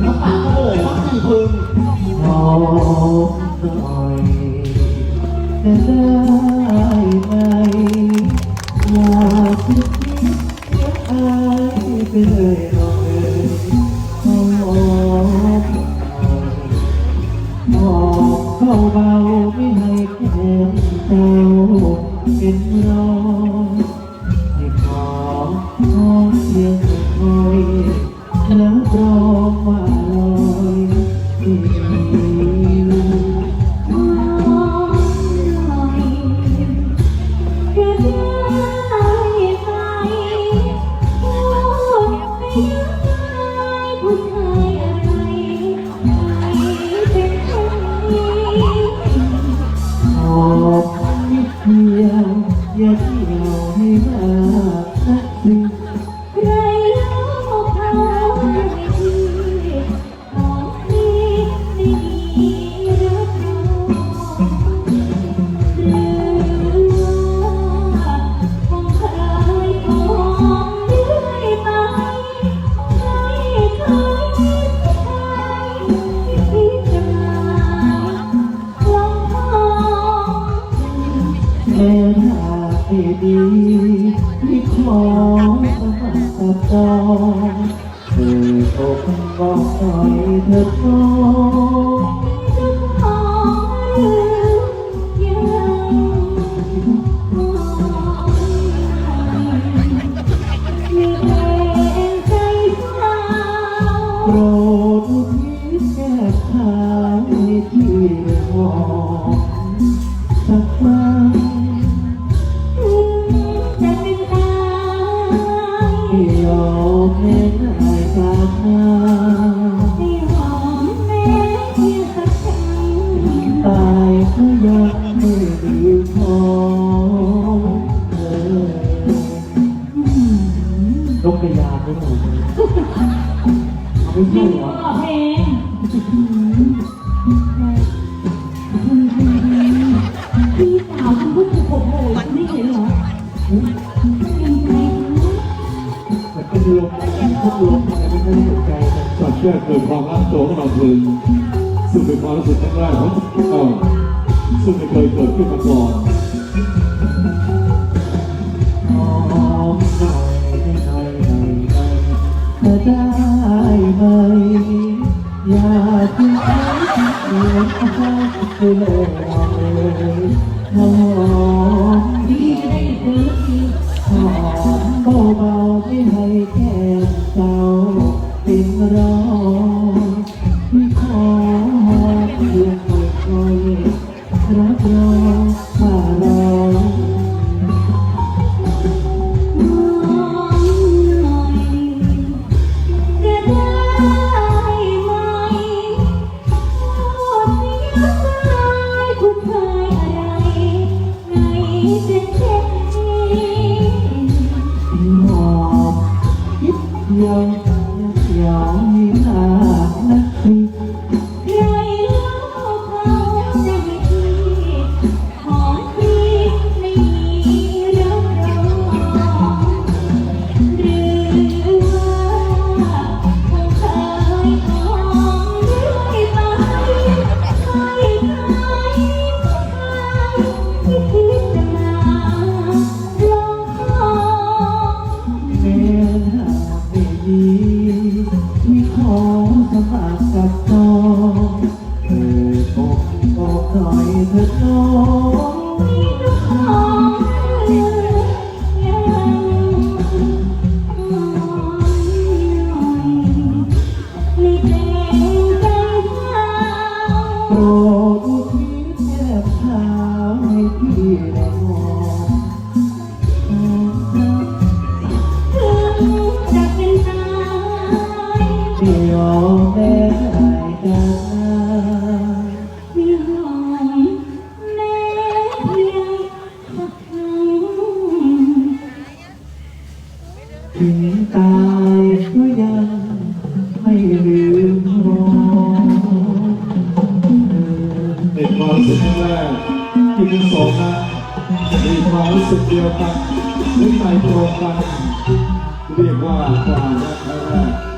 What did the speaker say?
แล้วปากก็โบกว่าสี่พึงหอมหน่อยจะได้ไหมอย อว่าล ดีที่ขอสมัครกับจองเธออกบอกหน่อยเถิดน้องโป ตายก็ยังไม่ดีพอเออนกกระยาไม่หมดไม่ใช่เหรอ เพลงพี่สาวคุณพูดถูกโอ้โหไม่เห็นเหรอเป็นไงมันเป็นลมทุกลมอะไรไม่ได้สนใจมันสัตว์แก้เกิดความรักโตของเราคืน ซึ่งเป็นความรู้สึกแรกของเราซึ่งไม่เคยเกิดขึ้นมาก่อนหอมหน่อยหน่อยหน่อยหน่อยเธอได้ไหมอย่าทิ้เดียวไปเลยเลยหอมดีได้เจอทีหอมเบาๆไม่ให้แก้มเจ้าเป็นร้อย อยามีหานักสิ ที่ทั้งสองนั้นมีความรู้สึกเดียวกันหรือใจตรงกันเรียกว่าความรักแรก